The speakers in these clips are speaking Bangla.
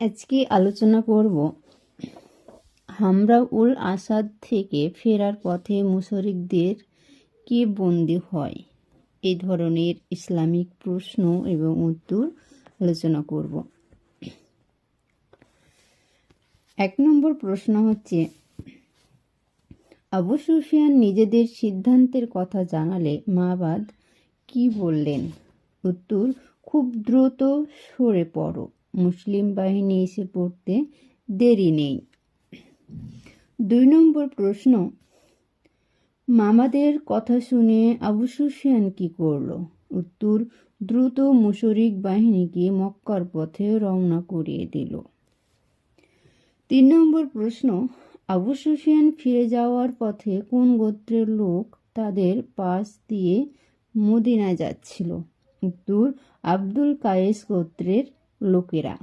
আজকে আলোচনা করব হামরা উল আসাদ থেকে ফেরার পথে মুশরিকদের কে বন্দী হয়? এই ধরনের ইসলামিক প্রশ্ন এবং উত্তর আলোচনা করব। এক নম্বর প্রশ্ন হচ্ছে, আবু সুফিয়ান নিজেদের সিদ্ধান্তের কথা জানালে মাবাদ কি বললেন? উত্তর, খুব দ্রুত সরে পড়ো। মুসলিম বাহিনী এসে পড়তে দেরি নেই। দুই নম্বর প্রশ্ন, মামাদের কথা শুনে আবু সুফিয়ান কি করল? উত্তর, দ্রুত মুশরিক বাহিনীকে মক্কার পথে রওনা করিয়ে দিল। তিন নম্বর প্রশ্ন, আবু সুফিয়ান ফিরে যাওয়ার পথে কোন গোত্রের লোক তাদের পাশ দিয়ে মদিনা যাচ্ছিল? উত্তর, আব্দুল কায়েস গোত্রের লোকেরা।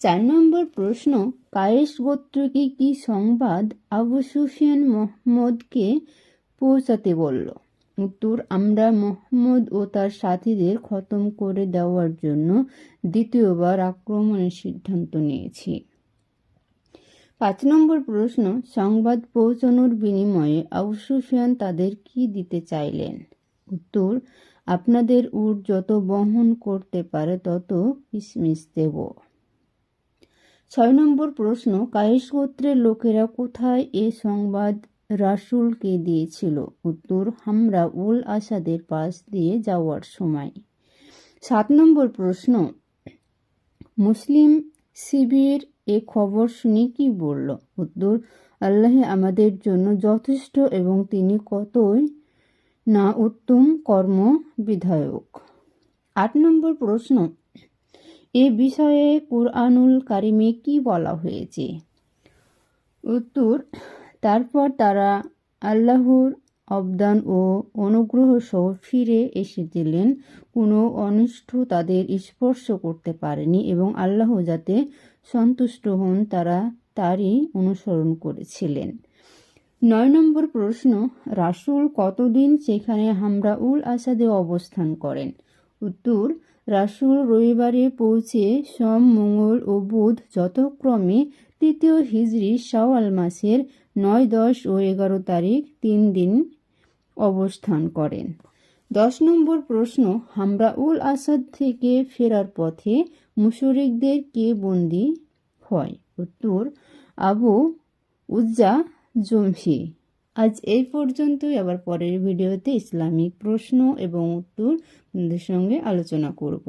চার নম্বর প্রশ্ন কায়েস গোত্রকে কি সংবাদ আবু সুফিয়ান মোহাম্মদকে পৌঁছাতে বলল? উত্তর, আমরা মোহাম্মদ ও তার সাথীদের খতম করে দেওয়ার জন্য দ্বিতীয়বার আক্রমণের সিদ্ধান্ত নিয়েছি। পাঁচ নম্বর প্রশ্ন, সংবাদ পৌঁছানোর বিনিময়ে আবু সুফিয়ান তাদের কি দিতে চাইলেন? উত্তর আপনাদের উট যত বহন করতে পারে, তত কিসমিস দেব। ছয় নম্বর প্রশ্ন কায়েস গোত্রের লোকেরা কোথায় এ সংবাদ রাসুলকে দিয়েছিল? উত্তর হামরা উল আসাদের পাশ দিয়ে যাওয়ার সময়। সাত নম্বর প্রশ্ন, মুসলিম শিবির এ খবর শুনে কি বলল? উত্তর, আল্লাহ আমাদের জন্য যথেষ্ট এবং তিনি কতই না উত্তম কর্ম বিধায়ক। আট নম্বর প্রশ্ন, এ বিষয়ে কুরআনুল কারিমে কি বলা হয়েছে? উত্তর, তারপর তারা আল্লাহর অবদান ও অনুগ্রহ সহ ফিরে এসেছিলেন কোনো অনিষ্ট তাদের স্পর্শ করতে পারেনি এবং আল্লাহ যাতে সন্তুষ্ট হন, তারা তারই অনুসরণ করেছিলেন। নয় নম্বর প্রশ্ন, রাসুল কতদিন সেখানে হামরা উল আসাদে অবস্থান করেন? উত্তর, রাসুল রবিবারে পৌঁছে সোম, মঙ্গল ও বুধ যথাক্রমে তৃতীয় হিজড়ি শাওয়াল মাসের নয়, দশ ও এগারো তারিখ তিন দিন অবস্থান করেন। দশ নম্বর প্রশ্ন হামরা উল আসাদ থেকে ফেরার পথে মুশরিকদের কে বন্দি হয়? উত্তর, আবু উজ্জা জমহি। আজ এই পর্যন্তই। আবার পরের ভিডিওতে ইসলামিক প্রশ্ন এবং উত্তর সঙ্গে আলোচনা করব।